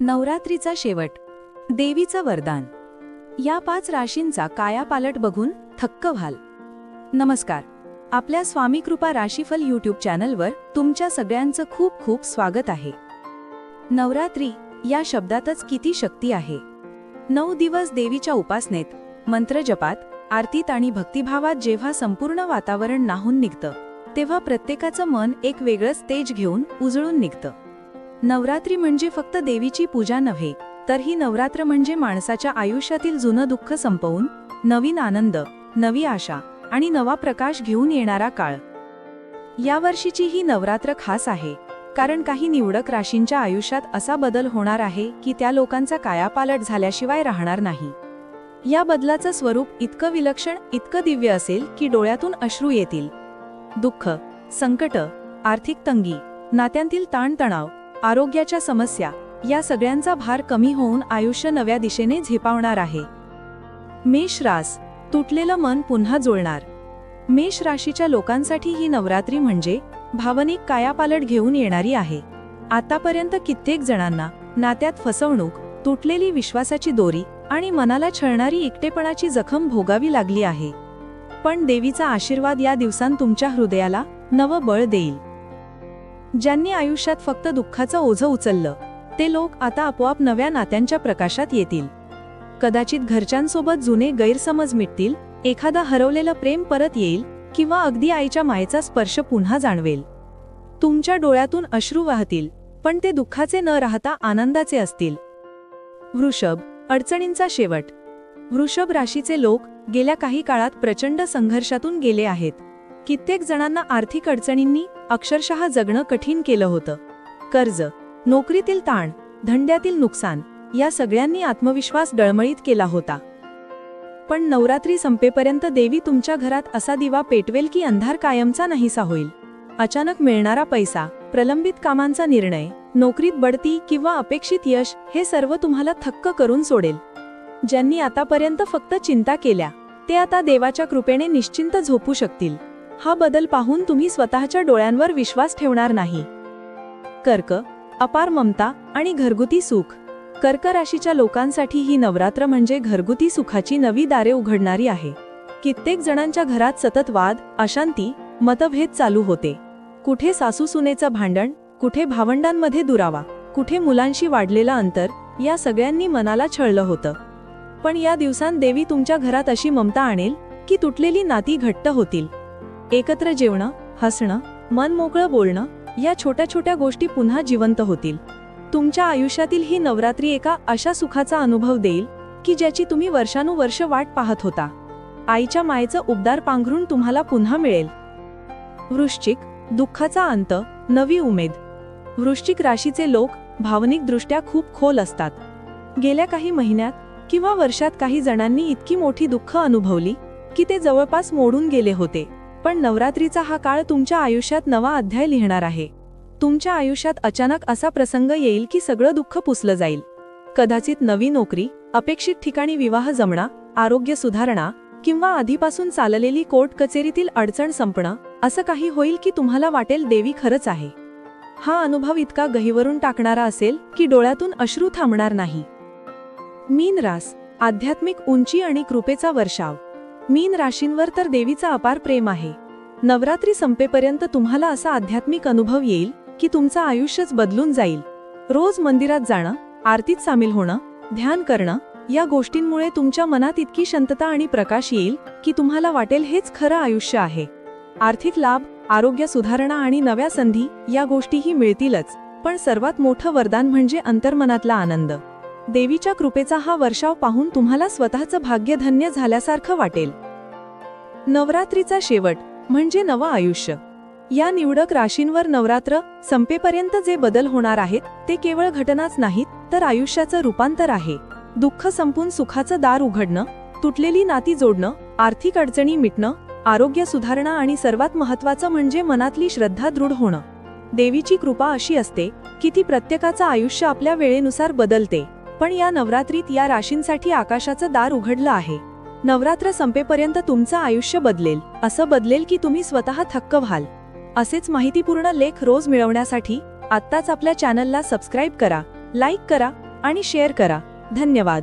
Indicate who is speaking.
Speaker 1: नवरात्रीचा शेवट. देवीचं वरदान. या पाच राशींचा कायापालट बघून थक्क व्हाल. नमस्कार. आपल्या स्वामी कृपा राशीफल यूट्यूब चॅनलवर तुमच्या सगळ्यांचं खूप खूप स्वागत आहे. नवरात्री या शब्दातच किती शक्ती आहे. नऊ दिवस देवीच्या उपासनेत मंत्रजपात आरतीत आणि भक्तिभावात जेव्हा संपूर्ण वातावरण नाहून निघतं तेव्हा प्रत्येकाचं मन एक वेगळंच तेज घेऊन उजळून निघतं. नवरात्री म्हणजे फक्त देवीची पूजा नव्हे तर ही नवरात्र म्हणजे माणसाच्या आयुष्यातील जुनं दुःख संपवून नवीन आनंद नवी आशा आणि नवा प्रकाश घेऊन येणारा काळ. यावर्षीची ही नवरात्र खास आहे कारण काही निवडक राशींच्या आयुष्यात असा बदल होणार आहे की त्या लोकांचा कायापालट झाल्याशिवाय राहणार नाही. या बदलाचं स्वरूप इतकं विलक्षण इतकं दिव्य असेल की डोळ्यातून अश्रू येतील. दुःख संकट आर्थिक तंगी नात्यांतील ताणतणाव आरोग्याच्या समस्या या सगळ्यांचा भार कमी होऊन आयुष्य नव्या दिशेने झेपावणार आहे. मेष रास तुटलेलं मन पुन्हा जुळणार. मेष राशीच्या लोकांसाठी ही नवरात्री म्हणजे भावनिक कायापालट घेऊन येणारी आहे. आतापर्यंत कित्येक जणांना नात्यात फसवणूक तुटलेली विश्वासाची दोरी आणि मनाला छळणारी एकटेपणाची जखम भोगावी लागली आहे. पण देवीचा आशीर्वाद या दिवसांत तुमच्या हृदयाला नवं बळ देईल. ज्यांनी आयुष्यात फक्त दुःखाचं ओझं उचललं ते लोक आता आपोआप नव्या नात्यांच्या प्रकाशात येतील. कदाचित घरच्यांसोबत जुने गैरसमज मिटतील एखादा हरवलेलं प्रेम परत येईल किंवा अगदी आईच्या मायेचा स्पर्श पुन्हा जाणवेल. तुमच्या डोळ्यातून अश्रू वाहतील पण ते दुःखाचे न राहता आनंदाचे असतील. वृषभ अडचणींचा शेवट. वृषभ राशीचे लोक गेल्या काही काळात प्रचंड संघर्षातून गेले आहेत. कित्येक जणांना आर्थिक अडचणींनी अक्षरशः जगणं कठीण केलं होतं. कर्ज नोकरीतील ताण धंद्यातील नुकसान या सगळ्यांनी आत्मविश्वास डळमळीत केला होता. पण नवरात्री संपेपर्यंत देवी तुमच्या घरात असा दिवा पेटवेल की अंधार कायमचा नाहीसा होईल. अचानक मिळणारा पैसा प्रलंबित कामांचा निर्णय नोकरीत बढती किंवा अपेक्षित यश हे सर्व तुम्हाला थक्क करून सोडेल. ज्यांनी आतापर्यंत फक्त चिंता केल्या ते आता देवाच्या कृपेने निश्चिंत झोपू शकतील. हा बदल पाहून तुम्ही स्वतःच्या डोळ्यांवर विश्वास ठेवणार नाही. कर्क अपार ममता आणि घरगुती सुख. कर्क राशीच्या लोकांसाठी ही नवरात्र म्हणजे घरगुती सुखाची नवी दारे उघडणारी आहे. कित्येक जणांच्या घरात सतत वाद अशांती मतभेद चालू होते. कुठे सासू सुनेचं भांडण कुठे भावंडांमध्ये दुरावा कुठे मुलांशी वाढलेलं अंतर या सगळ्यांनी मनाला छळलं होतं. पण या दिवसांत देवी तुमच्या घरात अशी ममता आणेल की तुटलेली नाती घट्ट होतील. एकत्र जेवणं हसणं मन मोकळं बोलणं या छोट्या छोट्या गोष्टी पुन्हा जिवंत होतील. तुमच्या आयुष्यातील ही नवरात्री एका अशा सुखाचा अनुभव देईल की ज्याची तुम्ही वर्षानुवर्ष वाट पाहत होता. आईच्या मायेचं उबदार पांघरून तुम्हाला पुन्हा मिळेल. वृश्चिक दुःखाचा अंत नवी उमेद. वृश्चिक राशीचे लोक भावनिकदृष्ट्या खूप खोल असतात. गेल्या काही महिन्यात किंवा वर्षात काही जणांनी इतकी मोठी दुःख अनुभवली की ते जवळपास मोडून गेले होते. पण नवरात्रीचा हा काळ तुमच्या आयुष्यात नवा अध्याय लिहिणार आहे. तुमच्या आयुष्यात अचानक असा प्रसंग येईल की सगळं दुःख पुसलं जाईल. कदाचित नवी नोकरी अपेक्षित ठिकाणी विवाह जमणा आरोग्य सुधारणा किंवा आधीपासून चाललेली कोर्ट कचेरीतील अडचण संपणं असं काही होईल की तुम्हाला वाटेल देवी खरंच आहे. हा अनुभव इतका गहिवरून टाकणारा असेल की डोळ्यातून अश्रू थांबणार नाही. मीन रास आध्यात्मिक उंची आणि कृपेचा वर्षाव. मीन राशींवर तर देवीचा अपार प्रेम आहे. नवरात्री संपेपर्यंत तुम्हाला असा आध्यात्मिक अनुभव येईल की तुमचं आयुष्यच बदलून जाईल. रोज मंदिरात जाणं आरतीत सामील होणं ध्यान करणं या गोष्टींमुळे तुमच्या मनात इतकी शांतता आणि प्रकाश येईल की तुम्हाला वाटेल हेच खरं आयुष्य आहे. आर्थिक लाभ आरोग्य सुधारणा आणि नव्या संधी या गोष्टीही मिळतीलच पण सर्वात मोठं वरदान म्हणजे अंतर्मनातला आनंद. देवीच्या कृपेचा हा वर्षाव पाहून तुम्हाला स्वतःचं भाग्यधन्य झाल्यासारखं वाटेल. नवरात्रीचा शेवट म्हणजे नवं आयुष्य. या निवडक राशींवर नवरात्र संपेपर्यंत जे बदल होणार आहेत ते केवळ घटनाच नाहीत तर आयुष्याचं रूपांतर आहे. दुःख संपून सुखाचं दार उघडणं तुटलेली नाती जोडणं आर्थिक अडचणी मिटणं आरोग्य सुधारणा आणि सर्वात महत्वाचं म्हणजे मनातली श्रद्धा दृढ होणं. देवीची कृपा अशी असते की ती प्रत्येकाचं आयुष्य आपल्या वेळेनुसार बदलते. पण या नवरात्रीत या राशींसाठी आकाशाचं दार उघडलं आहे. नवरात्र संपेपर्यंत तुमचं आयुष्य बदलेल. असं बदलेल की तुम्ही स्वतः थक्क व्हाल. असेच माहितीपूर्ण लेख रोज मिळवण्यासाठी आत्ताच आपल्या चॅनलला सबस्क्राईब करा लाईक करा आणि शेअर करा. धन्यवाद.